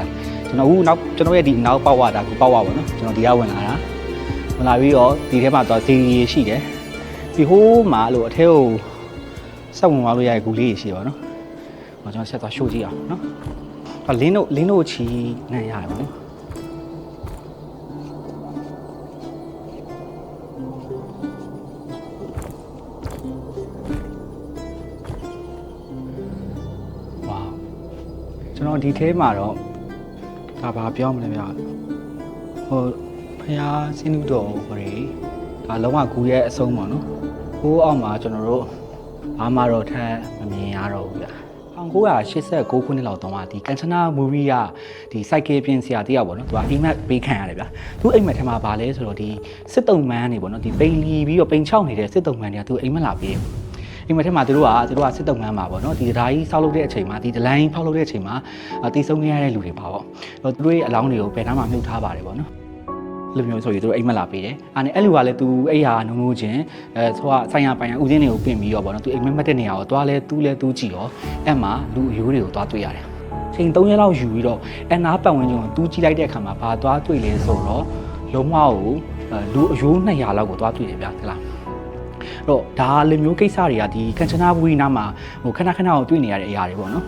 လားကျွန်တော်အခုနောက်ကျွန်တော်ရဲ့ဒီနောက်ပေါက်ဝတာကိုပေါက်ဝပါနော်ကျွန်တော်ဒီကဝင်လာတာဝင်လာပြီးတော့ဒီထဲမှာသွားစီရီရှိတယ်ဒီဟိုးမှာအဲ့လိုအထဲကိုစက်ဝင်သွားလို့ရတဲ့ဂူလေးရှိပါနော်ဟောကျွန်တော်ဆက်သွားရှိုးကြည့်အောင်နော်ဟောလင်းတို့လင်းတို့ချီနဲ့ရတယ်ပါနော်ဝါကျွန်တော်ဒီထဲမှာတော့ ဒါဘာပြောမလဲဗျဟိုဖះစင်းနုတော်ဟိုရီဒါလုံးဝကူရဲ့အဆုံးပေါ့နော်ဟိုးအောက်မှာကျွန်တော်တို့ဘာမှတော့ထပ်မမြင်ရတော့ဘူးဗျ1989ခုနှစ်လောက်တုန်းကဒီကန်ချနာမူဗီကဒီစိုက်ကယ်ပြင်ဆရာတယောက်ပေါ့နော်သူကအိမ်မက်ပေးခံရတယ်ဗျသူအိမ်မက်ထဲမှာဗာလဲဆိုတော့ဒီစစ်တုံမန်းနေပေါ့နော်ဒီပိန်လီပြီးတော့ပိန်ချောက်နေတဲ့စစ်တုံမန်းတွေကသူအိမ်မက်လာပေးတယ် အိမ်မက်ထဲမှာသူတို့ကသူတို့ကစစ်တုံးမှန်းမှာပေါ့နော်ဒီဓာကြီးဆောက်လုပ်တဲ့အချိန်မှာဒီဒလိုင်းဖောက်လုပ်တဲ့အချိန်မှာအာတီးဆုံးခဲ့ရတဲ့လူတွေပါပေါ့အဲ့တော့သူတို့ရဲ့အလောင်းတွေကိုဘယ်နှမ်းမှမြုပ်ထားပါတယ်ပေါ့နော်အဲ့လိုမျိုးဆိုရင်သူတို့အိမ်မက်လာပေးတယ်အာနဲ့အဲ့လူကလည်းသူအဲ့ဟာနုံနိုးချင်းအဲဆိုတော့ဆိုင်ရပိုင်ရဥချင်းတွေကိုပြင်ပြီးတော့ပေါ့နော်သူအိမ်မက်မက်တဲ့နေရာကိုသွားလဲသူ့လဲသူ့ကြည့်ရောအဲ့မှာလူအယိုးတွေကိုသွားတွေ့ရတယ်ချိန်3ရက်လောက်ယူပြီးတော့အနာပတ်ဝန်းကျင်ကိုသူးကြည့်လိုက်တဲ့အခါမှာဘာသွားတွေ့လဲဆိုတော့လုံးဝကိုအဲလူအယိုး200လောက်ကိုသွားတွေ့တယ်ဗျာဟုတ်လား တော့ဒါလိုမျိုးကိစ္စတွေကဒီကန်ချနာဘူရီနာမှာဟိုခဏခဏကိုတွေ့နေရတဲ့အရာတွေပေါ့နော်